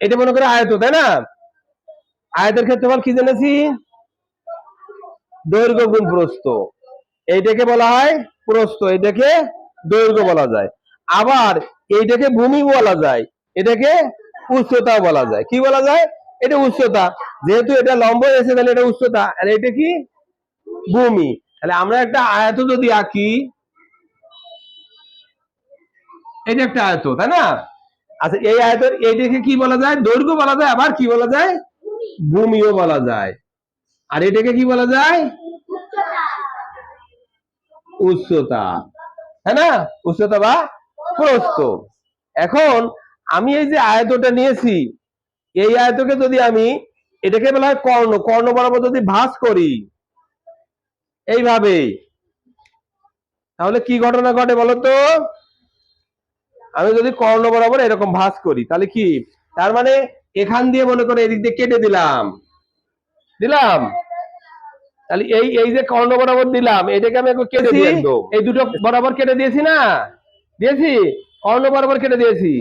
এটা মনে করে আয়ত, তাই না? আয়তের ক্ষেত্রফল কি জেনেছি? দৈর্ঘ্য গুণ প্রস্থ। এইটাকে বলা হয় প্রস্থ, এটাকে দৈর্ঘ্য বলা যায়। আবার এইটাকে ভূমি বলা যায়, এটাকে উচ্চতা বলা যায়। কি বলা যায়? এটা উচ্চতা। যেহেতু এটা লম্ব এসে তাহলে এটা উচ্চতা। আর এটা কি? ভূমি। তাহলে আমরা একটা আয়ত যদি আঁকি, এটা একটা আয়ত, তাই না? আচ্ছা এই আয়তের এইটাকে কি বলা যায়? দৈর্ঘ্য বলা যায়, আবার কি বলা যায়? ভূমিও বলা যায়। আর এটাকে কি বলা যায়? উচ্চতা। হ্যাঁ না? উচ্চতা বা প্রস্থ। এখন আমি এই যে আয়তটা নিয়েছি, এই আয়তকে যদি আমি এটাকে বলা হয় কর্ণ কর্ণ বরাবর যদি ভাঁজ করি, এইভাবে, তাহলে কি ঘটনা ঘটে বলতো? আমি যদি কর্ণ বরাবর এরকম ভাঁজ করি তাহলে কি? তার মানে এখান দিয়ে মনে করে এদিক দিয়ে কেটে দিলাম। দিলাম? তাহলে এই এই যে কর্ণ বরাবর দিলাম এটাকে আমি একটু কেটে একদম এই দুটো বরাবর কেটে দিয়েছি না? দিয়েছি? কর্ণ বরাবর কেটে দিয়েছি।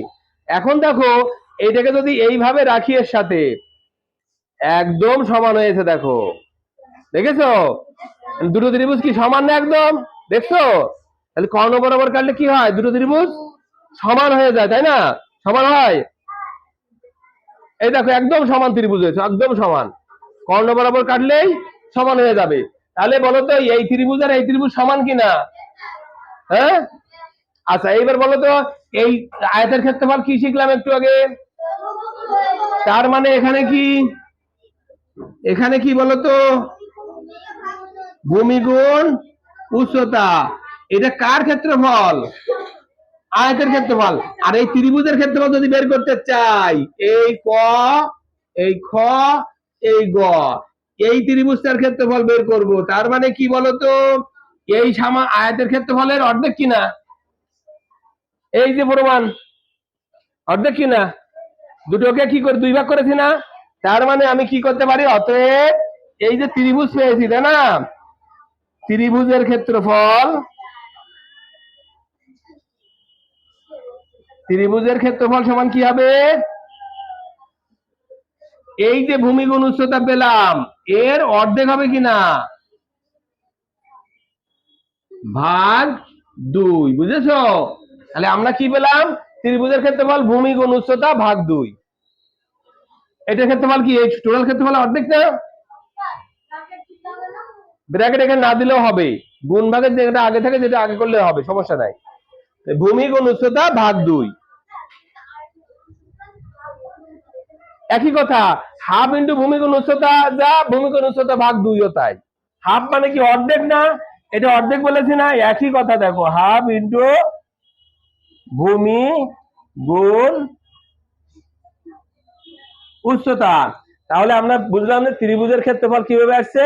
এখন দেখো এইটাকে যদি এইভাবে রাখি এর সাথে একদম সমান হয়েছে দেখো। দেখেছ? দুটো ত্রিভুজ কি সমান না একদম? দেখছ? তাহলে কর্ণ বরাবর কাটলে কি হয়? দুটো ত্রিভুজ? সমান হয়ে যায়, তাই না? সমান হয়? এই দেখো, একদম সমান ত্রিভুজ হয়েছে, একদম সমান। কর্ণ বরাবর কাটলেই সমান হয়ে যাবে। তাহলে বলো তো এই ত্রিভুজ আর এই ত্রিভুজ সমান কিনা? হ্যাঁ? আচ্ছা এইবার বলো তো এই আয়তের ক্ষেত্রফল কি শিখলাম একটু আগে? তার মানে এখানে কি? এখানে কি বলতো? ভূমি গুণ উচ্চতা। এটা কার ক্ষেত্রফল? আয়তের ক্ষেত্রফল। আর এই ত্রিভুজের ক্ষেত্রফল যদি বের করতে চাই, এই ক, এই খ, এই গ, এই ত্রিভুজটার ক্ষেত্রফল বের করব। তার মানে কি বলতো? এই সামা আয়তের ক্ষেত্রফলের অর্ধেক কিনা এই যে প্রমাণ, অর্ধেক কিনা দুটোকে কি করে দুই ভাগ করেছি না? তার মানে আমি কি করতে পারি? অতএব এই যে ত্রিভুজ পেয়েছি, তাই না? ত্রিভুজের ক্ষেত্রফল ত্রিভুজের ক্ষেত্রফল সমান কি হবে? এই যে ভূমিগুণ উচ্চতা পেলাম, এর অর্ধেক হবে কিনা? ভাগ দুই, বুঝেছ? তাহলে আমরা কি পেলাম? ত্রিভুজের ক্ষেত্রফল, ভূমি উচ্চতা ভাগ দুই। এটার ক্ষেত্রফল কি? এই টোটাল ক্ষেত্রফল অর্ধেক না? ব্র্যাকেট এখানে না দিলেও হবে। গুণ ভাগের যেটা আগে থাকে যেটা আগে করলে হবে, সমস্যা নাই। ভূমি গুণ উচ্চতা ভাগ দুই। একই কথা, হাফ ইন্টু ভূমিগুণ উচ্চতা যা ভূমিগুণ উচ্চতা ভাগ দুইও তাই। হাফ মানে কি অর্ধেক না? এটা অর্ধেক বলেছি না, একই কথা দেখো, হাফ ইন্টু ভূমি গুণ উচ্চতা। তাহলে আমরা বুঝলাম যে ত্রিভুজের ক্ষেত্রফল কীভাবে আসছে?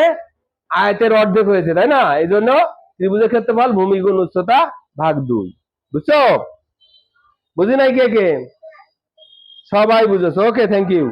আয়তের অর্ধেক হয়েছে, তাই না? এই জন্য ত্রিভুজের ক্ষেত্রফল ভূমি গুণ উচ্চতা ভাগ দুই। বুঝছ? বুঝি নাই কে কে? সবাই বুঝেছো ওকে থ্যাংক ইউ